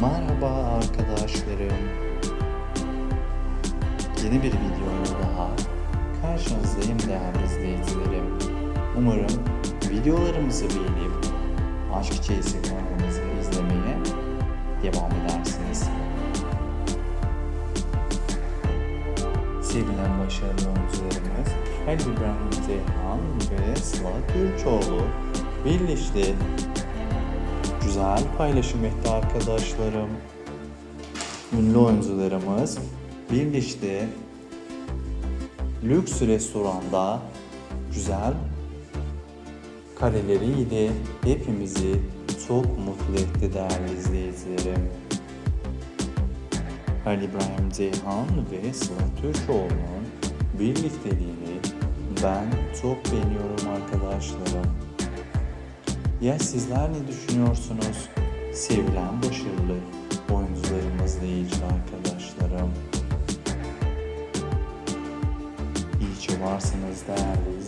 Merhaba arkadaşlarım. Yeni bir videoyla daha karşınızdayım değerli izleyicilerim. Umarım videolarımızı beğenip Aşk Çeyisi kanalımızı izlemeye devam edersiniz. Sevilen başarılı oyuncularımız Halil İbrahim Ceyhan ve Sıla Gürçoğlu birleşti. Güzel paylaşım etti arkadaşlarım. Ünlü oyuncularımız birleşti. Lüks restoranda güzel kareleriyle hepimizi çok mutlu etti değerli izleyicilerim. Ali İbrahim Ceyhan ve Sıla Türkoğlu'nun birlikteliğini ben çok beğeniyorum arkadaşlarım. Ya sizler ne düşünüyorsunuz? Sevilen başarılı oyuncularımızla ilgili arkadaşlarım. İyi ki varsınız değerli.